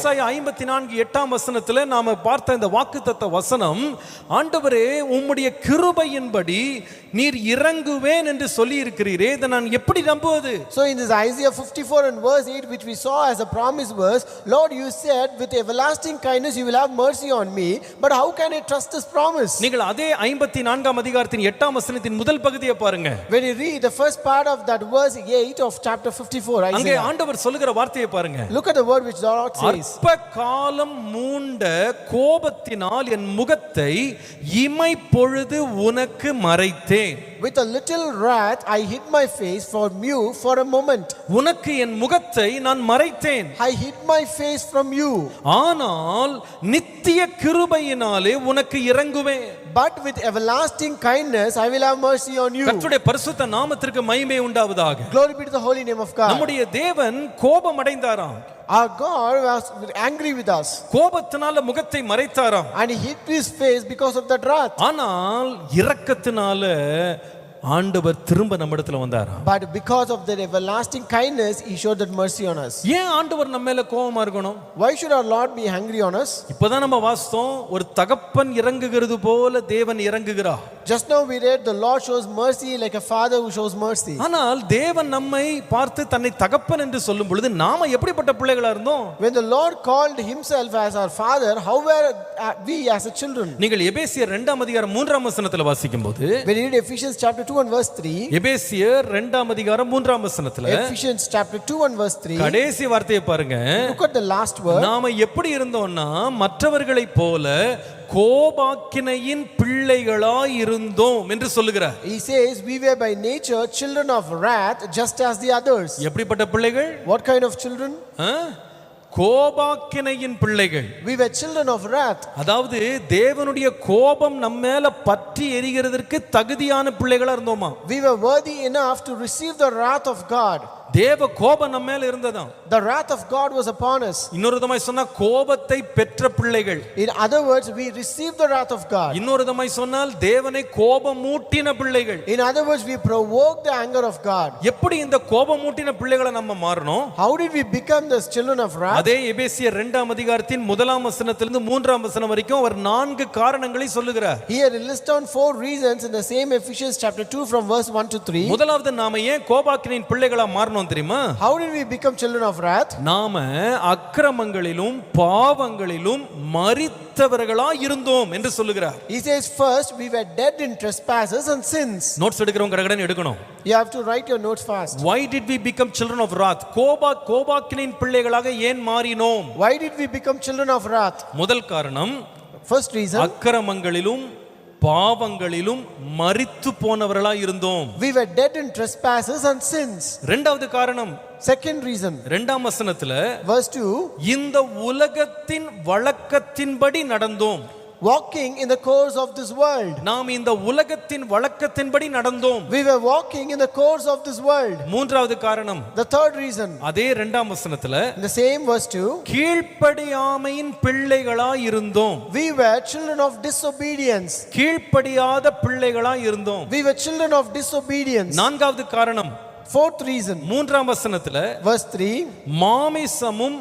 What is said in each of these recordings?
ஏசாயா ஐம்பத்தி நான்கு எட்டாம் வசனத்துல நாம பார்த்த இந்த வாக்குத்தத்த வசனம் ஆண்டவரே உம்முடைய கிருபையின்படி நீர் இறங்குவேன் என்று சொல்லி இருக்கிறீரே இதை நான் எப்படி நம்புவது So in this Isaiah 54 and verse 8, which we saw as a promise verse, Lord, you said, with everlasting kindness you will have mercy on me. But how can I trust this promise? நீங்கள் அதே ஐம்பத்தி நான்காம் அதிகாரத்தின் எட்டாம் வசனத்தின் முதல் பகுதியை பாருங்க When you read the first part of that verse 8 of chapter 54, அங்கே Isaiah, ஆண்டவர் சொல்லுகிற வார்த்தையை பாருங்க look at the word which the Lord says. அற்ப காலம் மூண்ட கோபத்தினால் என் முகத்தை இமை பொழுது உனக்கு மறைத்தேன். With a little wrath I hid my face from you for a moment. உனக்கு என் முகத்தை நான் மறைத்தேன் I hid my face from you. ஆனால் நித்திய கிருபையினாலே உனக்கு இறங்குவேன் But with everlasting kindness I will have mercy on you. கர்த்தருடைய பரிசுத்த நாமத்திற்கு மகிமை உண்டாவதாக Glory be to the holy name of God. நம்முடைய தேவன் கோபம் அடைந்தாராம் Our God was angry with us கோபத்தினால முகத்தை மறைத்தாராம் and he hid his face because of that wrath. ஆனால் இரக்கத்தினால ஆண்டவர் திரும்ப நம்மிடத்துல வந்தாராம் But because of that everlasting kindness, he showed that mercy on us. ஏன் ஆண்டவர் நம்ம மேல கோபமா இருக்கணும் Why should our Lord be angry on us? இப்பதான் நம்ம வாசித்தோம் ஒரு தகப்பன் இறங்குகிறது போல தேவன் இறங்குகிறார் Just now we read the Lord shows mercy like a father who shows mercy. ஆனால் தேவன் நம்மை பார்த்து தன்னை தகப்பன் என்று சொல்லும் பொழுது நாம எப்படிப்பட்ட பிள்ளைகளா இருந்தோம் When the Lord called himself as our father, how were uh, we as a children? நீங்கள் எபேசியர் இரண்டாம் அதிகாரம் மூன்றாம் வசனத்துல வாசிக்கும் போது When you read Ephesians chapter 2 and verse 3, எபேசியர் இரண்டாம் அதிகாரம் மூன்றாம் வசனத்துல Ephesians chapter 2 and verse 3, கடைசி வார்த்தையை பாருங்க look at the last word. நாம எப்படி இருந்தோம்னா மற்றவர்களைப் போல கோபாக்கினையின் பிள்ளைகளாய் இருந்தோம் என்று சொல்லுகிறார் He says, We were by nature children of wrath, just as the others. எப்படிப்பட்ட பிள்ளைகள் What kind of children? கோபாக்கினையின் பிள்ளைகள் We were children of wrath. அதாவது தேவனுடைய கோபம் நம்ம மேல பற்றி எரிகிறதற்கு தகுதியான பிள்ளைகளா இருந்தோமா We were worthy enough to receive the wrath of God. தேவ கோபம் நம்ம மேல இருந்ததாம் The wrath of God was upon us. இன்னொரு விதமாய் சொன்னா கோபத்தை பெற்ற பிள்ளைகள் In other words, we received the wrath of God. இன்னொரு விதமாய் சொன்னால் தேவனை கோபம் மூட்டின பிள்ளைகள் In other words, we provoked the anger of God. எப்படி இந்த கோபம் மூட்டின பிள்ளைகளை நம்ம மாறணும் How did we become the children of wrath? அதே எபேசியர் இரண்டாம் அதிகாரத்தின் முதலாம் வசனத்திலிருந்து மூன்றாம் வசனம் வரைக்கும் அவர் நான்கு காரணங்களை சொல்லுகிறார் Here he lists down four reasons in the same Ephesians chapter 2 from verse 1 to 3. முதலாவது நாம ஏன் கோபாக்கினின் பிள்ளைகளா மாறணும் தெரியுமா How did we become children of wrath? நாம அக்கிரமங்களிலும் பாவங்களிலும் மரித்தவர்களா இருந்தோம் என்று சொல்லுகிறார் He says, first, we were dead in trespasses and sins. Notes எடுக்கிறவங்க கடகடன் எடுக்கணும் You have to write your notes fast. why did we become children of wrath Gopa கோபாக்கினின் பிள்ளைகளாக ஏன் மாறினோம் Why did we become children of wrath? முதல் காரணம் First reason, அக்கிரமங்களிலும் பாவங்களிலும் மரித்து போனவர்களா இருந்தோம். We were dead in trespasses and sins. இரண்டாவது காரணம் Second reason, இரண்டாம் வசனத்துல verse 2, இந்த உலகத்தின் வழக்கத்தின்படி நடந்தோம். Walking in the course of this world. நாம் இந்த உலகத்தின் வழக்கத்தின்படி நடந்தோம் We were walking in the course of this world. மூன்றாவது காரணம் The third reason, அதே இரண்டாம் வசனத்துல the same verse 2, கீழ்ப்படியாமையின் பிள்ளைகளா இருந்தோம் we were children of disobedience. கீழ்ப்படியாத பிள்ளைகளா இருந்தோம் We were children of disobedience. நான்காவது காரணம் Fourth reason, மூன்றாம் வசனத்துல verse 3, மாமிசமும்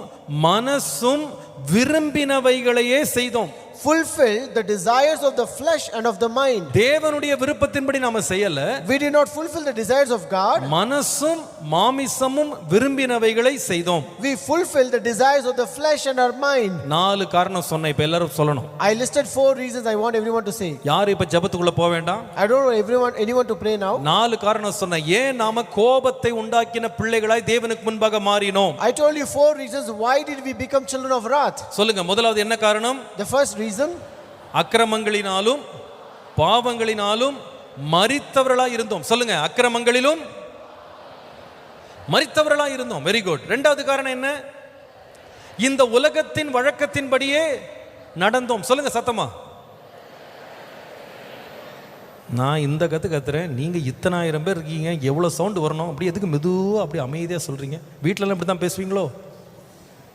மனசும் விரும்பினவைகளையே செய்தோம் fulfill the desires of the flesh and of the mind. தேவனுடைய விருப்பத்தின்படி நாம செய்யல We did not fulfill the desires of God. மனசும் மாமிசமும் விரும்பினவைகளை செய்தோம் We fulfill the desires of the flesh and our mind. நாலு காரணம் சொன்னேன் இப்ப எல்லாரும் சொல்லணும் I listed four reasons I want everyone to say. யாரும் இப்ப ஜெபத்துக்குள்ள போக வேண்டாம் I don't want everyone anyone to pray now. நாலு காரணம் சொன்னேன் ஏன் நாம கோபத்தை உண்டாக்கின பிள்ளைகளாய் தேவனுக்கு முன்பாக மாறினோம் I told you four reasons why did we become children of wrath. சொல்லுங்க முதலாவது என்ன காரணம் The first reason, அக்கிரமங்களினாலும் பாவங்களினாலும் மரித்தவர்களா இருந்தோம். சொல்லுங்க அக்கிரமங்களிலும் மறித்தவர்களா இருந்தோம். வெரி குட் ரெண்டாவது காரணம் என்ன? இந்த உலகத்தின் வழக்கத்தின்படியே நடந்தோம். சொல்லுங்க சத்தமா. நான் இந்த கத்து கத்துறேன். நீங்க இத்தனாயிரம் பேர் இருக்கீங்க. எவ்வளவு சவுண்டு வரணும்? அப்படி எதுக்கு மெதுவா அப்படி அமைதியா சொல்றீங்க? வீட்டிலலாம் இப்படி தான் பேசுவீங்களோ?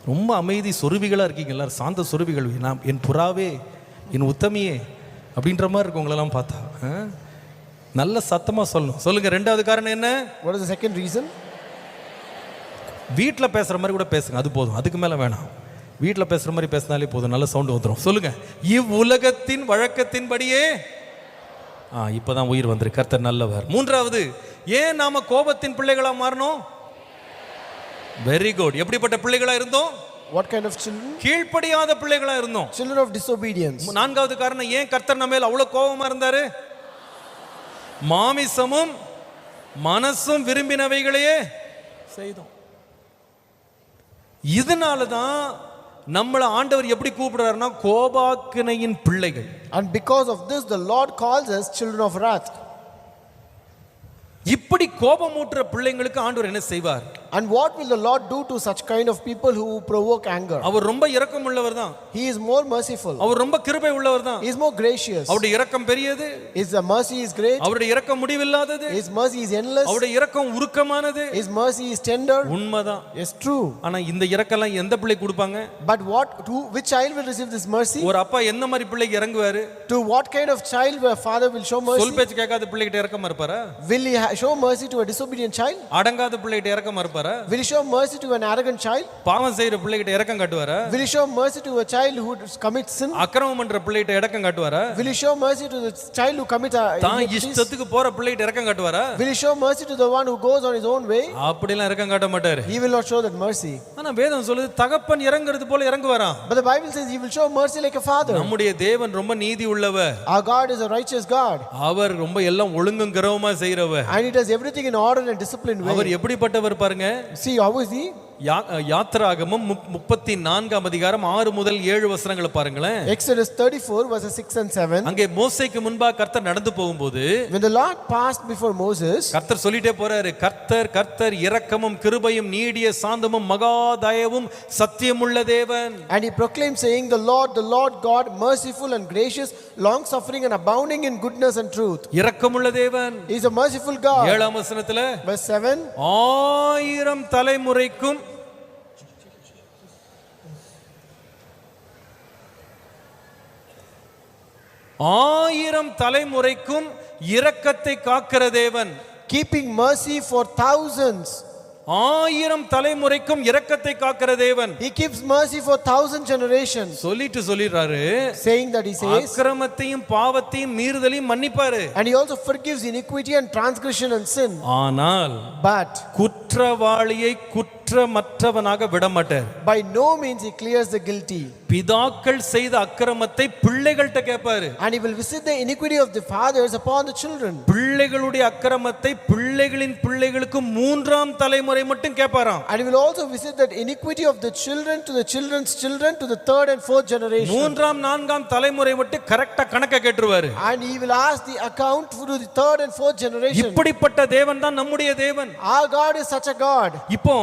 ரொம்ப அமைதி சொருவிகளா இருக்கீங்க எல்லாரும். சாந்த சொருவிகள் நான் என் புறாவே என் உத்தமியே அப்படின்ற மாதிரி இருக்கு உங்களெல்லாம் பார்த்தா? நல்ல சத்தமா சொல்லணும். சொல்லுங்க ரெண்டாவது காரணம் என்ன? The second reason? வீட்டில் பேசுகிற மாதிரி கூட பேசுங்க அது போதும். அதுக்கு மேலே வேணாம். வீட்டில் பேசுகிற மாதிரி பேசினாலே போதும் நல்ல சவுண்டு வந்துடும் சொல்லுங்க இவ்வுலகத்தின் வழக்கத்தின்படியே ஆ இப்பதான் உயிர் வந்திருக்கு. கர்த்தர் நல்லவர். மூன்றாவது ஏன் நாம கோபத்தின் பிள்ளைகளா மாறணும்? வெரி குட் எப்படிப்பட்ட பிள்ளைகளா இருந்தோம்? What kind of children? கீழ்ப்படியாத பிள்ளைகளா இருந்தோம். Children of disobedience. நான்காவது காரணம் ஏன் கர்த்தர் நம்ம மேல் அவ்வளவு கோபமா இருந்தாரு? மாமிசமும் மனசும் விரும்பினவைகளையே செய்தோம். இதனால தான் நம்மளை ஆண்டவர் எப்படி கூப்பிடுறாருன்னா கோபாக்கினையின் பிள்ளைகள். And because of this, the Lord calls us children of wrath. இப்படி கோபமூட்டுற பிள்ளைங்களுக்கு ஆண்டவர் என்ன செய்வார்? And what will the Lord do to such kind of people who provoke anger? அவர் ரொம்ப இரக்கம் உள்ளவர் தான் He is more merciful. அவர் ரொம்ப கிருபை உள்ளவர் தான் He is more gracious. அவருடைய இரக்கம் பெரியது His uh, mercy is great. அவருடைய இரக்கம் முடிவில்லாதது His mercy is endless. அவருடைய இரக்கம் உருக்கமானது His mercy is tender. உண்மைதான் Yes, true. ஆனா இந்த இரக்கம்லாம் எந்த பிள்ளை கொடுப்பாங்க But what to which child will receive this mercy? ஒரு அப்பா எந்த மாதிரி பிள்ளைக்கு இறங்குவாரு To what kind of child where father will show mercy? சொல் பேச்சு கேட்காத பிள்ளைகிட்ட இறக்கமா இருப்பாரா Will he show mercy to a disobedient child? அடங்காத பிள்ளைகிட்ட இறக்கமா இருப்பாரா Will he show mercy to an arrogant child? பாவம் செய்யற பிள்ளைகிட்ட இறக்கம் காட்டுவாரா Will he show mercy to a child who commits sin? அக்கிரமம் பண்ற பிள்ளைகிட்ட இறக்கம் காட்டுவாரா Will he show mercy to the child who commits uh, தான்? இஷ்டத்துக்கு போற பிள்ளைகிட்ட இறக்கம் காட்டுவாரா Will he show mercy to the one who goes on his own way? அப்படிலாம் இறக்கம் காட்ட மாட்டாரு He will not show that mercy. ஆனா வேதம் சொல்லுது தகப்பன் இறங்குறது போல இறங்குவாராம் But the Bible says he will show mercy like a father. நம்முடைய தேவன் ரொம்ப நீதி உள்ளவர் Our God is a righteous God அவர் ரொம்ப எல்லாம் ஒழுங்கும் கிரவமா செய்யறவர் and he does everything in order and disciplined our way. எப்படிப்பட்டவர் பாருங்க See, how is he? யா- யாத்திராகமம் முப்- முப்பத்தி நான்காம் அதிகாரம் ஆறு முதல் ஏழு வசனங்களை பாருங்களேன் Exodus 34, verses 6 and 7. அங்கே மோசைக்கு முன்பாக கர்த்தர் நடந்து போகும்போது When the Lord passed before Moses, கர்த்தர் சொல்லிட்டே போறாரு கர்த்தர் கர்த்தர் இரக்கமும் கிருபையும் நீடிய சாந்தமும் மகாதயவும் சத்தியமுள்ள தேவன் and he proclaimed, saying, The Lord, the Lord God, merciful and gracious, long suffering and abounding in goodness and truth. இரக்கமுள்ள தேவன் He is a merciful God. ஏழாம் வசனத்துல Verse 7 ஆயிரம் தலைமுறைக்கும் ஆயிரம் தலைமுறைக்கும் இரக்கத்தை காக்கிற தேவன். கீப்பிங் மர்சி ஃபார் தௌசண்ட்ஸ் ஆயிரம் தலைமுறைக்கும் இரக்கத்தை காக்கிற தேவன் He keeps mercy for thousand generations. சொல்லிட்டு சொல்லிடுறாரு Saying that he says, அக்கிரமத்தையும் பாவத்தையும் மீறுதலையும் மன்னிப்பாரு and he also forgives iniquity and transgression and sin. ஆனால் But குற்றவாளியை குற்றமற்றவனாக விடமாட்டார் by no means he clears the guilty. பிதாக்கள் செய்த அக்கிரமத்தை பிள்ளைகள்கிட்ட கேட்பாரு And he will visit the iniquity of the fathers upon the children. பிள்ளைகளுடைய அக்கிரமத்தை பிள்ளைகளின் பிள்ளைகளுக்கு மூன்றாம் தலைமுறை மட்டும் கேட்பாராம் And he will also visit that iniquity of the children to the children's children to the third and fourth generation. மூன்றாம் நான்காம் தலைமுறை மட்டும் கரெக்டா கணக்க கேட்டுருவாரு And he will ask the account to the third and fourth generation. இப்படிப்பட்ட தேவன் தான் நம்முடைய தேவன் Our God is such a God. இப்போ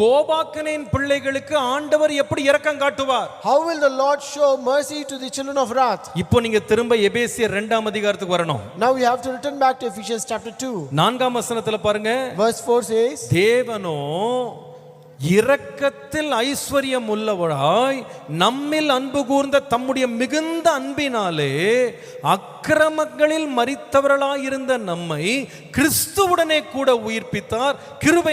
கோபாக்கனின் பிள்ளைகளுக்கு ஆண்டவர் எப்படி இரக்கம் காட்டுவார் How will the Lord show mercy to the children of wrath? இப்போ நீங்க திரும்ப எபேசியர் இரண்டாம் அதிகாரத்துக்கு வரணும் Now we have to return back to Ephesians chapter 2. நான்காம் வசனத்துல பாருங்க Verse 4 says, தேவனோ இரக்கத்தில் ஐஸ்வர்யம் உள்ளவராய் நம்மில் அன்பு கூர்ந்த தம்முடைய மிகுந்த அன்பினாலே அக்கிரமங்களில் மறித்தவர்களாயிருந்த நம்மை கிறிஸ்துவுடனே கூட உயிர்ப்பித்தார்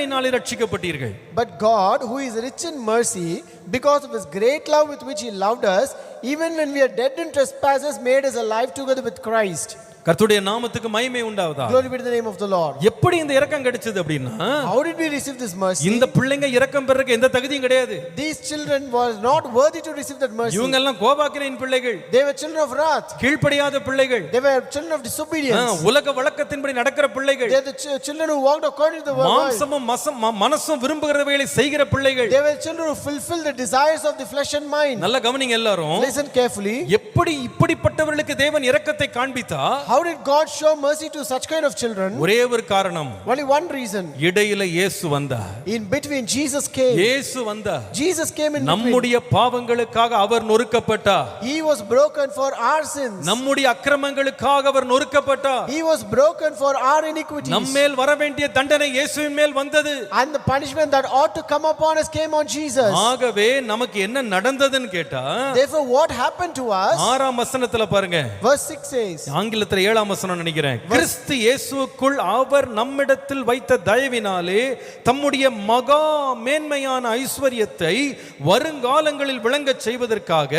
நாளில் ரட்சிக்கப்பட்டீர்கள் but God who is rich in mercy because of is great love with which he loved us even when we are dead in trespasses made us alive together with Christ கர்த்தருடைய நாமத்துக்கு மகிமை உண்டாவதா Glory be to the name of the Lord. எப்படி இந்த இரக்கம் கிடைச்சது அப்படின்னா How did we receive this mercy? இந்த பிள்ளைங்க இரக்கம் பெறக்கு எந்த தகுதியும் கிடையாது These children were not worthy to receive that mercy. இவங்க எல்லாம் கோபாக்கினின் பிள்ளைகள் They were children of wrath. கீழ்ப்படியாத பிள்ளைகள் They were children of disobedience. உலக வழக்கத்தின்படி நடக்கிற பிள்ளைகள் They the ch- children who walked according to the world. மாம்சமும் மசம் மனசும் விரும்புகிறவைகளை செய்கிற பிள்ளைகள் They were children who fulfilled the desires of the flesh and mind. நல்ல கவனிங்க எல்லாரும் Listen carefully. எப்படி இப்படிப்பட்டவர்களுக்கு தேவன் இரக்கத்தை காண்பித்தா How did God show mercy to such kind of children? ஒரே ஒரு காரணம் Only one reason. இடையில இயேசு வந்தார் In between, Jesus came. இயேசு வந்தார் Jesus came in. நம்முடைய பாவங்களுக்காக அவர் நொறுக்கப்பட்டார் He was broken for our sins. நம்முடைய அக்கிரமங்களுக்காக அவர் நொறுக்கப்பட்டார் He was broken for our iniquities. நம்மேல் வர வேண்டிய தண்டனை இயேசுவின் மேல் வந்தது And the punishment that ought to come upon us came on Jesus. ஆகவே நமக்கு என்ன நடந்ததுன்னு கேட்டா Therefore, what happened to us? ஆறாம் வசனத்துல பாருங்க Verse 6 says, ஆங்கிலத்துல ஏழாம் வசனம் நினைக்கிறேன் கிறிஸ்து இயேசுவுக்குள் அவர் நம்மிடத்தில் வைத்த தயவினாலே தம்முடைய மகா மேன்மையான ஐஸ்வர்யத்தை வருங்காலங்களில் விளங்கச் செய்வதற்காக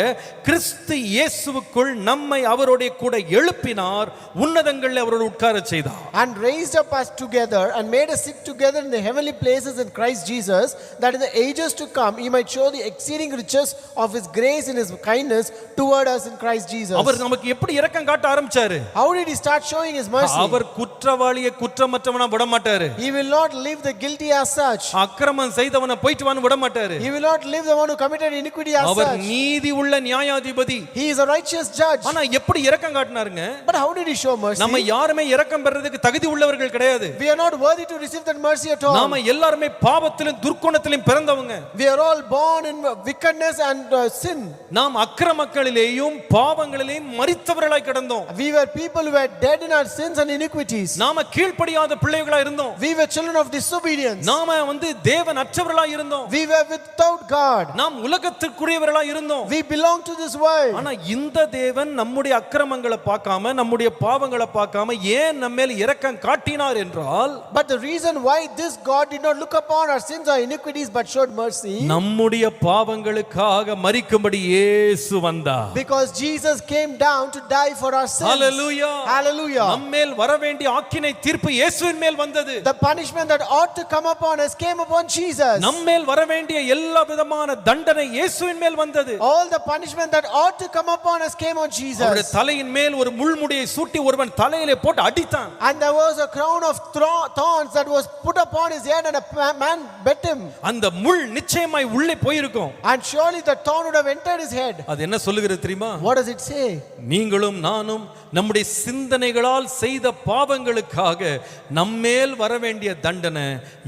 கிறிஸ்து இயேசுவுக்குள் நம்மை அவருடைய கூட எழுப்பினார் உன்னதங்களில் அவரோடு உட்கார செய்தார் And raised up us together and made us sit together in the heavenly places in Christ Jesus, that in the ages to come he might show the exceeding riches of his grace and his kindness toward us in Christ Jesus. அவர் நமக்கு எப்படி இரக்கம் காட்ட ஆரம்பிச்சாரு How did he start showing his mercy? அவர் குற்றவாளியை குற்றமற்றவனா விட மாட்டாரு He will not leave the guilty as such. அக்கிரமம் செய்தவனை போயிட்டு வான்னு விட மாட்டாரு He will not leave the one who committed iniquity as our such. நீதி உள்ள நியாயாதிபதி He is a righteous judge. ஆனா எப்படி இரக்கம் காட்டினாருங்க But how did he show mercy? நம்ம யாருமே இரக்கம் பெறதுக்கு தகுதி உள்ளவர்கள் கிடையாது We are not worthy to receive that mercy at all. நாம எல்லாருமே பாவத்திலும் துர்க்குணத்திலும் பிறந்தவங்க We are all born in wickedness and uh, sin. நாம் அக்கிரமக்களிலேயும் பாவங்களிலேயும் மரித்தவர்களாய் கிடந்தோம் We were people who were dead in our sins and iniquities. நாம கீழ்ப்படியாத பிள்ளைகளா இருந்தோம் We were children of disobedience. நாம வந்து தேவன் அற்றவர்களா இருந்தோம் We were without God. நாம் உலகத்திற்குரியவர்களா இருந்தோம் We belong to this world. ஆனா இந்த தேவன் நம்முடைய அக்கிரமங்களை பார்க்காம நம்முடைய பாவங்களை பார்க்காம ஏன் நம்ம மேல் இரக்கம் காட்டினார் என்றால் But the reason why this God did not look upon our sins or iniquities but showed mercy, நம்முடைய பாவங்களுக்காக மரிக்கும்படி இயேசு வந்தார் because Jesus came down to die for our sins. Hallelujah Hallelujah. நம்மேல் வர வேண்டிய ஆக்கினை தீர்ப்பு இயேசுவின் மேல் வந்தது The punishment that ought to come upon us came upon Jesus. நம்மேல் வர வேண்டிய எல்லா விதமான தண்டனை இயேசுவின் மேல் வந்தது All the punishment that ought to come upon us came on அவருடைய Jesus. தலையின் மேல் ஒரு முள்முடியை சூட்டி ஒருவன் தலையிலே போட்டு அடித்தான் And there was a crown of thorns that was put upon his head, and a man bet him. அந்த முள் நிச்சயமாய் உள்ளே போயிருக்கும் And surely the thorn would have entered his head. அது என்ன சொல்லுகிறது தெரியுமா What does it say? நீங்களும் நானும் நம்முடைய சிந்தனைகளால் செய்த பாவங்களுக்காக நம்மேல் வர வேண்டிய தண்டனை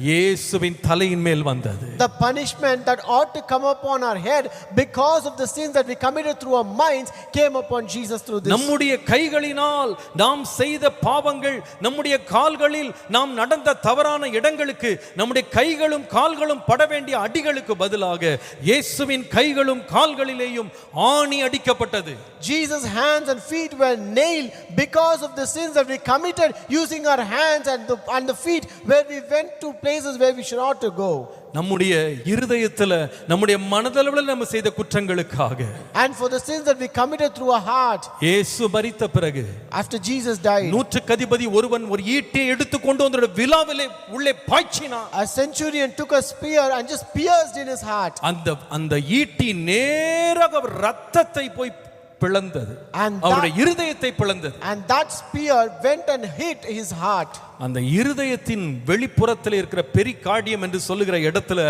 இயேசுவின் தலையின் மேல் வந்தது The punishment that ought to come upon our head because of the sins that we committed through our minds came upon Jesus through this. நம்முடைய கைகளினால் நாம் செய்த பாவங்கள் நம்முடைய கால்களில் நாம் நடந்த தவறான இடங்களுக்கு நம்முடைய கைகளும் கால்களும் பட வேண்டிய அடிகளுக்கு பதிலாக இயேசுவின் கைகளும் கால்களிலேயும் ஆணி அடிக்கப்பட்டது Jesus' hands and feet were nailed because of the sins that we committed using our hands and the, and the feet where we went to places where we should not to go. நம்முடைய இருதயத்துல நம்முடைய மனதளவில் நம்ம செய்த குற்றங்களுக்காக And for the sins that we committed through our heart இயேசு மரித்த பிறகு after Jesus died. நூற்றுக்கு அதிபதி ஒருவன் ஒரு ஈட்டியை எடுத்து கொண்டு வந்து விழாவிலே உள்ளே பாய்ச்சினான் A centurion took a spear and just pierced in his heart. அந்த அந்த ஈட்டி நேராக ரத்தத்தை போய் பிளந்தது அவருடைய இருதயத்தை பிளந்தது And that spear went and hit his heart. அந்த இருதயத்தின் வெளிப்புறத்தில் இருக்கிற பெரிகார்டியம் என்று சொல்லுகிற இடத்துல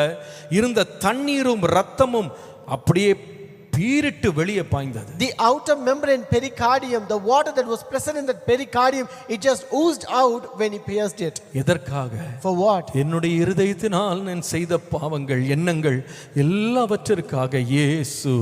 இருந்த தண்ணீரும் ரத்தமும் அப்படியே பீரிட்டு வெளியே பாய்ந்தது The outer membrane pericardium, the water that was present in that pericardium, it just oozed out when he pierced it. எதற்காக For what? என்னுடைய இருதயத்தினால் நான் செய்த பாவங்கள் எண்ணங்கள் எல்லாவற்றிற்காக இயேசு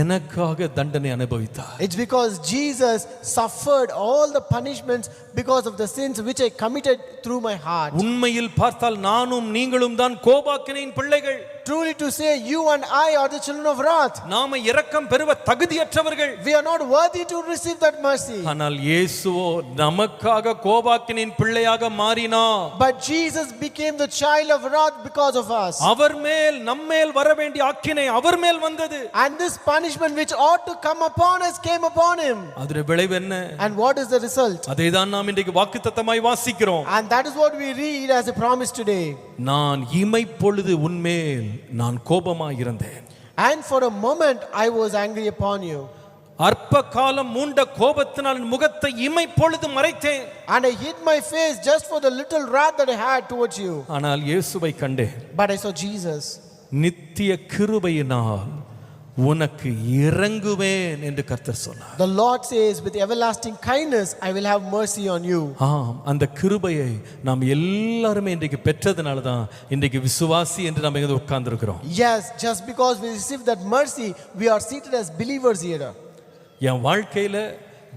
எனக்காக தண்டனை அனுபவித்தார் It's because Jesus suffered all the punishments because of the sins which I committed through my heart. உண்மையில் பார்த்தால் நானும் நீங்களும் தான் கோபாக்கினின் பிள்ளைகள் Truly to say, you and I are the children of wrath. நாம இரக்கம் பெறுவ தகுதியற்றவர்கள் We are not worthy to receive that mercy. ஆனால் இயேசுவோ நமக்காக கோபாக்கினின் பிள்ளையாக மாறினார் But Jesus became the child of wrath because of us. அவர் மேல் நம்மேல் வர வேண்டிய ஆக்கினை அவர் மேல் வந்தது And this punishment which ought to come upon us came upon him. அதோட விளைவு என்ன And what is the result? அதை தான் நாம் இன்றைக்கு வாக்குத்தத்தமாய் வாசிக்கிறோம் And that is what we read as a promise today. நான் இமைப்பொழுது உன்மேல் நான் கோபமாய் இருந்தேன் And for a moment I was angry upon you. அற்ப காலம் மூண்ட கோபத்தினால் முகத்தை இமைப்பொழுது மறைத்தேன் And I hid my face just for the little wrath that I had towards you. ஆனால் இயேசுவை கண்டேன் But I saw Jesus. நித்திய கிருபையினால் உனக்கு இறங்குவேன் என்று கர்த்தர் சொன்னார் The Lord says, With everlasting kindness I will have mercy on you. ஆம் அந்த கிருபையை நாம் எல்லாருமே இன்றைக்கு பெற்றதுனால தான் இன்றைக்கு விசுவாசி என்று நம்ம இங்கே உட்கார்ந்துருக்கிறோம் Yes, just because we received that mercy, we are seated as believers here. என் வாழ்க்கையில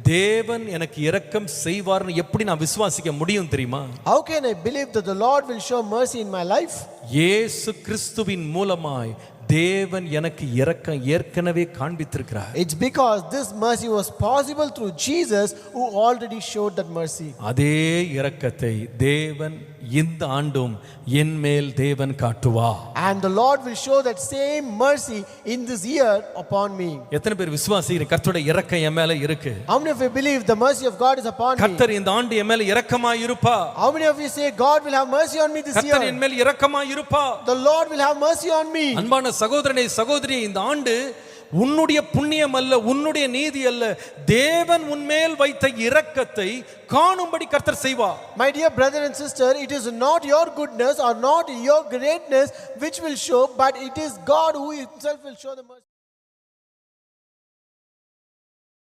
தேவன் எனக்கு இரக்கம் செய்வார்னு எப்படி நான் விசுவாசிக்க முடியும் தெரியுமா How can I believe that the Lord will show mercy in my life? இயேசு கிறிஸ்துவின் மூலமாய் தேவன் எனக்கு இரக்கம் ஏற்கனவே காண்பித்திருக்கிறார் It's because this mercy was possible through Jesus who already showed that mercy. அதே இரக்கத்தை தேவன் இந்த ஆண்டும் என் மேல் தேவன் காட்டுவா And the Lord will show that same mercy in this year upon me. எத்தனை பேர் விசுவாசிக்கிறீங்க கர்த்தருடைய இரக்கம் என் மேல இருக்கு How many of you believe the mercy of God is upon me? கர்த்தர் இந்த ஆண்டு என் மேல இரக்கமா இருப்பா How many of you say God will have mercy on me this கர்த்தர் year? என் மேல் இரக்கமா இருப்பா The Lord will have mercy on me. அன்பான சகோதரனை சகோதரி இந்த ஆண்டு உன்னுடைய புண்ணியம் அல்ல உன்னுடைய நீதி அல்ல தேவன் உன்மேல் வைத்த இரக்கத்தை காணும்படி கர்த்தர் செய்வா My dear brother and sister, it is not your goodness or not your greatness which will show, but it is God who himself will show the mercy.